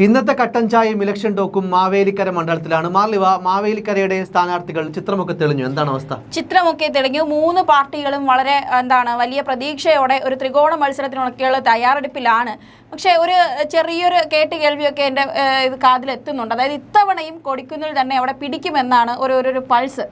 ഇന്നത്തെ കട്ടൻ ചായയും ഇലക്ഷൻ ടോക്കും മാവേലിക്കര മണ്ഡലത്തിലാണ്. മാർലിവ മാവേലിക്കരയുടെ സ്ഥാനാർത്ഥികൾ ചിത്രമൊക്കെ തെളിഞ്ഞു. എന്താണ് അവസ്ഥ? ചിത്രമൊക്കെ തെളിഞ്ഞു. മൂന്ന് പാർട്ടികളും വളരെ എന്താണ് വലിയ പ്രതീക്ഷയോടെ ഒരു ത്രികോണ മത്സരത്തിനൊക്കെയുള്ള തയ്യാറെടുപ്പിലാണ്. പക്ഷേ ഒരു ചെറിയൊരു കേട്ട് കേൾവിയൊക്കെ എന്റെ ഇത് കാതിലെത്തുന്നുണ്ട്. അതായത് ഇത്തവണയും കൊടിക്കുന്നിൽ തന്നെ അവിടെ പിടിക്കുമെന്നാണ് ഒരു- ഒരു പൾസ്.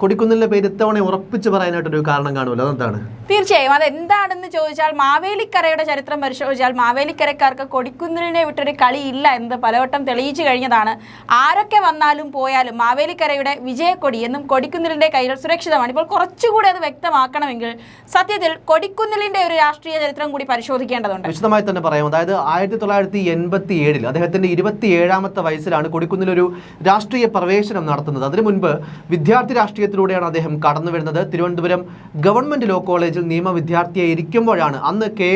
കൊടിക്കുന്നിലെ പേര് ഇത്തവണ ഉറപ്പിച്ച് പറയാനായിട്ടൊരു കാരണം കാണുമല്ലോ. അതെന്താണ്? തീർച്ചയായും. അതെന്താണെന്ന് ചോദിച്ചാൽ മാവേലിക്കരയുടെ ചരിത്രം പരിശോധിച്ചാൽ മാവേലിക്കരക്കാർക്ക് കൊടിക്കുന്നിലിനെ വിട്ടൊരു കളിയില്ല എന്ന് പലവട്ടം തെളിയിച്ചു കഴിഞ്ഞതാണ്. ആരൊക്കെ വന്നാലും പോയാലും മാവേലിക്കരയുടെ വിജയക്കൊടി എന്നും കൊടിക്കുന്നിലിന്റെ കയ്യിൽ സുരക്ഷിതമാണ്. ഇപ്പോൾ കുറച്ചുകൂടി അത് വ്യക്തമാക്കണമെങ്കിൽ സത്യത്തിൽ കൊടിക്കുന്നിലിന്റെ ഒരു രാഷ്ട്രീയ ചരിത്രം കൂടി പരിശോധിക്കേണ്ടതുണ്ട്. വിശദമായി തന്നെ പറയാം. അതായത് ആയിരത്തി തൊള്ളായിരത്തി എൺപത്തി ഏഴിൽ അദ്ദേഹത്തിന്റെ ഇരുപത്തി ഏഴാമത്തെ വയസ്സിലാണ് കൊടിക്കുന്നിൽ ഒരു രാഷ്ട്രീയ പ്രവേശനം നടത്തുന്നത്. അതിനു മുൻപ് വിദ്യാർത്ഥി രാഷ്ട്രീയത്തിലൂടെയാണ് അദ്ദേഹം കടന്നു വരുന്നത്. തിരുവനന്തപുരം ഗവൺമെന്റ് ലോ കോളേജിൽ നിയമ വിദ്യാർത്ഥിയായി ഇരിക്കുമ്പോഴാണ് അന്ന് കെ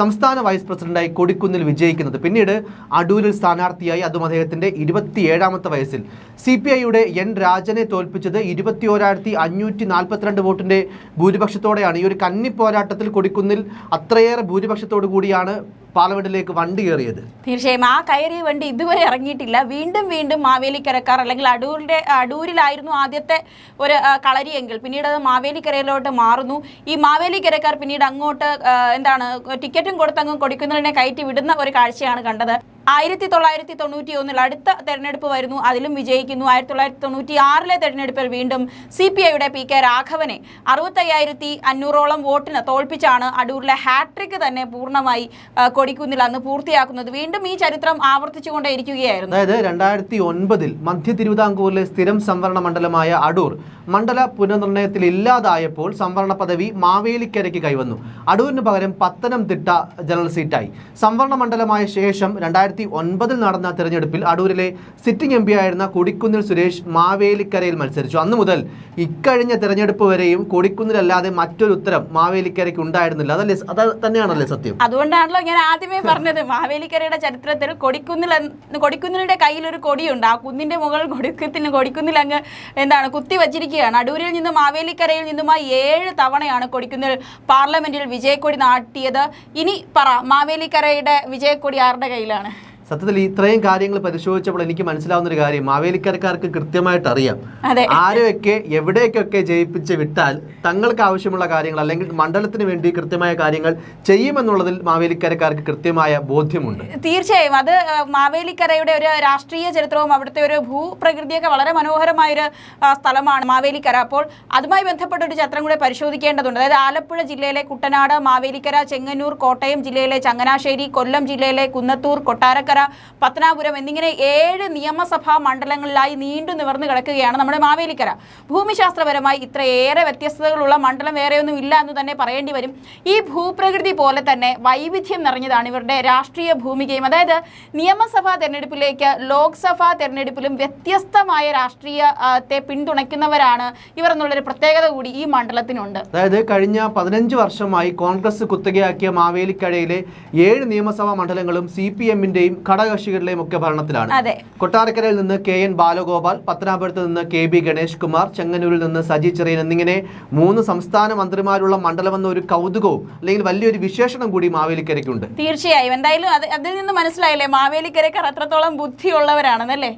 സംസ്ഥാന വൈസ് പ്രസിഡന്റായി കൊടിക്കുന്നിൽ വിജയിക്കുന്നത്. പിന്നീട് അടൂരിൽ സ്ഥാനാർത്ഥിയായി അതും അദ്ദേഹത്തിന്റെ ഇരുപത്തിയേഴാമത്തെ വയസ്സിൽ. സി പി ഐയുടെ എൻ രാജനെ തോൽപ്പിച്ചത് ഇരുപത്തിയോരായിരത്തി അഞ്ഞൂറ്റി നാൽപ്പത്തിരണ്ട് വോട്ടിന്റെ ഭൂരിപക്ഷത്തോടെയാണ്. ഈ ഒരു കന്നി പോരാട്ടത്തിൽ കൊടിക്കുന്നിൽ അത്രയേറെ ഭൂരിപക്ഷത്തോടു കൂടിയാണ് പാർലമെന്റിലേക്ക് വണ്ടി കയറിയത്. തീർച്ചയായും ആ കയറിയ വണ്ടി ഇതുവരെ ഇറങ്ങിയിട്ടില്ല. വീണ്ടും വീണ്ടും മാവേലിക്കരക്കാർ അല്ലെങ്കിൽ അടൂരിന്റെ അടൂരിലായിരുന്നു ആദ്യത്തെ ഒരു കളരിയെങ്കിൽ പിന്നീട് അത് മാവേലിക്കരയിലോട്ട് മാറുന്നു. ഈ മാവേലിക്കരക്കാർ പിന്നീട് അങ്ങോട്ട് എന്താണ് ടിക്കറ്റും കൊടുത്തങ്ങും കൊടിക്കുന്നതിനെ കയറ്റി വിടുന്ന ഒരു കാഴ്ചയാണ് കണ്ടത്. ആയിരത്തി തൊള്ളായിരത്തി തൊണ്ണൂറ്റി ഒന്നിൽ അടുത്ത തെരഞ്ഞെടുപ്പ് വരുന്നു. അതിലും വിജയിക്കുന്നു. ആയിരത്തി തൊള്ളായിരത്തി തൊണ്ണൂറ്റി ആറിലെ തെരഞ്ഞെടുപ്പിൽ വീണ്ടും സി പി ഐയുടെ പി കെ രാഘവനെ അറുപത്തയ്യായിരത്തി അഞ്ഞൂറോളം വോട്ടിന് തോൽപ്പിച്ചാണ് അടൂരിലെ ഹാട്രിക് തന്നെ പൂർണമായി കൊടിക്കുന്നിൽ അന്ന് പൂർത്തിയാക്കുന്നത്. വീണ്ടും ഈ ചരിത്രം ആവർത്തിച്ചുകൊണ്ടേയിരിക്കുകയായിരുന്നു. അതായത് രണ്ടായിരത്തി ഒൻപതിൽ മധ്യ തിരുവിതാംകൂറിലെ സ്ഥിരം സംവരണ മണ്ഡലമായ അടൂർ മണ്ഡല പുനർനിർണയത്തിൽ ഇല്ലാതായപ്പോൾ സംവരണ പദവി മാവേലിക്കരയ്ക്ക് കൈവന്നു. അടൂരിന് പകരം പത്തനംതിട്ട ജനറൽ സീറ്റായി. സംവരണ മണ്ഡലമായ ശേഷം രണ്ടായിരത്തി ഒൻപതിൽ നടന്ന തെരഞ്ഞെടുപ്പിൽ അടൂരിലെ സിറ്റിംഗ് എം ആയിരുന്ന കൊടിക്കുന്നിൽ സുരേഷ് മാവേലിക്കരയിൽ മത്സരിച്ചു. അന്നു മുതൽ ഇക്കഴിഞ്ഞ തെരഞ്ഞെടുപ്പ് വരെയും കൊടിക്കുന്നിലല്ലാതെ മറ്റൊരു ഉത്തരം മാവേലിക്കരയ്ക്ക് ഉണ്ടായിരുന്നില്ല. അതല്ലേ അത് തന്നെയാണല്ലേ സത്യം? അതുകൊണ്ടാണല്ലോ ഞാൻ ആദ്യമേ പറഞ്ഞത്. മാവേലിക്കരയുടെ ചരിത്രത്തിൽ കൊടിക്കുന്നിൽ കൊടിക്കുന്നിലിന്റെ കയ്യിൽ ഒരു കൊടിയുണ്ട്. ആ കുന്നിന്റെ മുകളിൽ കൊടിക്കുത്തിന് കൊടിക്കുന്നിൽ അങ്ങ് എന്താണ് കുത്തി വച്ചിരിക്കുകയാണ് അടൂരിൽ നിന്നും മാവേലിക്കരയിൽ നിന്നുമായി ഏഴ് തവണയാണ് കൊടിക്കുന്നിൽ പാർലമെന്റിൽ വിജയക്കൊടി നാട്ടിയത്. ഇനി പറ മാവേലിക്കരയുടെ വിജയക്കൊടി ആരുടെ കയ്യിലാണ്? സത്യത്തിൽ ഇത്രയും കാര്യങ്ങൾ പരിശോധിച്ചപ്പോൾ എനിക്ക് മനസ്സിലാവുന്ന ഒരു കാര്യം. മാവേലിക്കരക്കാർക്ക് കൃത്യമായിട്ട് അറിയാം. ആരെയൊക്കെ എവിടേക്കൊക്കെ ജയിപ്പിച്ച് വിട്ടാൽ തങ്ങൾക്ക് ആവശ്യമുള്ള കാര്യങ്ങൾ അല്ലെങ്കിൽ മണ്ഡലത്തിന് വേണ്ടി കൃത്യമായ കാര്യങ്ങൾ ചെയ്യുമെന്നുള്ളതിൽ മാവേലിക്കരക്കാർക്ക് കൃത്യമായ ബോധ്യമുണ്ട്. തീർച്ചയായും. അത് മാവേലിക്കരയുടെ ഒരു രാഷ്ട്രീയ ചരിത്രവും അവിടുത്തെ ഒരു ഭൂപ്രകൃതിയൊക്കെ വളരെ മനോഹരമായ ഒരു സ്ഥലമാണ് മാവേലിക്കര. അപ്പോൾ അതുമായി ബന്ധപ്പെട്ട ഒരു ചരിത്രം കൂടെ പരിശോധിക്കേണ്ടതുണ്ട്. അതായത് ആലപ്പുഴ ജില്ലയിലെ കുട്ടനാട് മാവേലിക്കര ചെങ്ങന്നൂർ കോട്ടയം ജില്ലയിലെ ചങ്ങനാശ്ശേരി കൊല്ലം ജില്ലയിലെ കുന്നത്തൂർ കൊട്ടാരക്കര പത്തനാപുരം എന്നിങ്ങനെ ഏഴ് നിയമസഭാ മണ്ഡലങ്ങളിലായി നീണ്ടു നിവർന്നു കിടക്കുകയാണ് നമ്മുടെ മാവേലിക്കര. ഭൂമിശാസ്ത്രപരമായി ഇത്രയേറെ വ്യത്യസ്തതകളുള്ള മണ്ഡലം വേറെയൊന്നും ഇല്ല എന്ന് തന്നെ പറയേണ്ടി വരും. ഈ ഭൂപ്രകൃതി പോലെ തന്നെ വൈവിധ്യം നിറഞ്ഞതാണ് ഇവരുടെ രാഷ്ട്രീയ ഭൂമികയും. അതായത് നിയമസഭാ തെരഞ്ഞെടുപ്പിലേക്ക് ലോക്സഭാ തെരഞ്ഞെടുപ്പിലും വ്യത്യസ്തമായ രാഷ്ട്രീയത്തെ പിന്തുണയ്ക്കുന്നവരാണ് ഇവർ എന്നുള്ളൊരു പ്രത്യേകത കൂടി ഈ മണ്ഡലത്തിനുണ്ട്. അതായത് കഴിഞ്ഞ പതിനഞ്ച് വർഷമായി കോൺഗ്രസ് കുത്തകയാക്കിയ മാവേലിക്കരയിലെ ഏഴ് നിയമസഭാ മണ്ഡലങ്ങളും സി പി എമ്മിന്റെയും ഘടകകക്ഷികളുടെയും ഒക്കെ ഭരണത്തിലാണ്. കൊട്ടാരക്കരയിൽ നിന്ന് കെ എൻ ബാലഗോപാൽ പത്തനാപുരത്ത് നിന്ന് കെ ബി ഗണേഷ് കുമാർ ചെങ്ങന്നൂരിൽ നിന്ന് സജി ചെറിയൻ എന്നിങ്ങനെ മൂന്ന് സംസ്ഥാന മന്ത്രിമാരുള്ള മണ്ഡലമെന്ന ഒരു കൗതുകവും അല്ലെങ്കിൽ വലിയൊരു വിശേഷണം കൂടി മാവേലിക്കരയ്ക്കുണ്ട്. തീർച്ചയായും. എന്തായാലും അത് അതിൽ നിന്ന് മനസ്സിലായില്ലേ? മാവേലിക്കരക്കാർ അത്രത്തോളം ബുദ്ധിയുള്ളവരാണെന്നല്ലേ?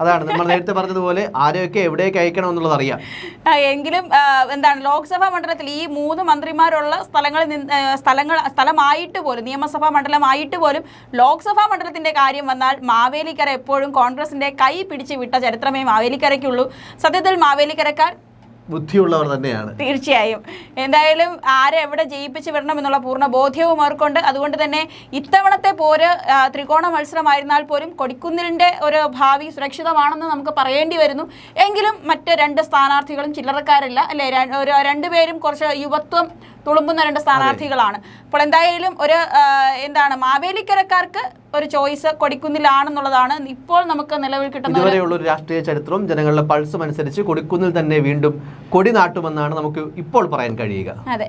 അതാണ് നമ്മൾ നേരത്തെ പറഞ്ഞതുപോലെ ആരെയൊക്കെ എവിടേക്ക് അയക്കണം എന്നുള്ളത് അറിയാം. എങ്കിലും എന്താണ് ലോക്സഭാ മണ്ഡലത്തിൽ ഈ മൂന്ന് മന്ത്രിമാരുള്ള സ്ഥലങ്ങളിൽ സ്ഥലങ്ങൾ സ്ഥലമായിട്ട് പോലും നിയമസഭാ മണ്ഡലമായിട്ട് പോലും ലോക്സഭാ മണ്ഡലത്തിന്റെ കാര്യം വന്നാൽ മാവേലിക്കര എപ്പോഴും കോൺഗ്രസിന്റെ കൈ പിടിച്ച് വിട്ട ചരിത്രമേ മാവേലിക്കരയ്ക്കുള്ളൂ. സത്യത്തിൽ മാവേലിക്കരക്കാർ ബുദ്ധിയുള്ളവർ തന്നെയാണ്. തീർച്ചയായും. എന്തായാലും ആരെ എവിടെ ജയിപ്പിച്ച് വിടണം എന്നുള്ള പൂർണ ബോധ്യവും അവർക്കുണ്ട്. അതുകൊണ്ട് തന്നെ ഇത്തവണത്തെ പോര് ത്രികോണ മത്സരമായിരുന്നാൽ പോലും കൊടിക്കുന്നിലിന്റെ ഒരു ഭാവി സുരക്ഷിതമാണെന്ന് നമുക്ക് പറയേണ്ടി വരുന്നു. എങ്കിലും മറ്റ് രണ്ട് സ്ഥാനാർത്ഥികളും ചില്ലറക്കാരല്ല. അല്ലെ? രണ്ടുപേരും കുറച്ച് യുവത്വം തുളുമ്പുന്ന രണ്ട് സ്ഥാനാർത്ഥികളാണ്. അപ്പോൾ എന്തായാലും ഒരു എന്താണ് മാവേലിക്കരക്കാർക്ക് ഒരു ചോയ്സ് കൊടിക്കുന്നിലാണെന്നുള്ളതാണ് ഇപ്പോൾ നമുക്ക് നിലവിൽ കിട്ടുന്ന ഒരു ഇതുവരെയുള്ള ഒരു രാഷ്ട്രീയ ചരിത്രവും ജനങ്ങളുടെ പൾസും അനുസരിച്ച് കൊടിക്കുന്നിൽ തന്നെ വീണ്ടും കൊടി നാട്ടുമെന്നാണ് നമുക്ക് ഇപ്പോൾ പറയാൻ കഴിയുക. അതെ.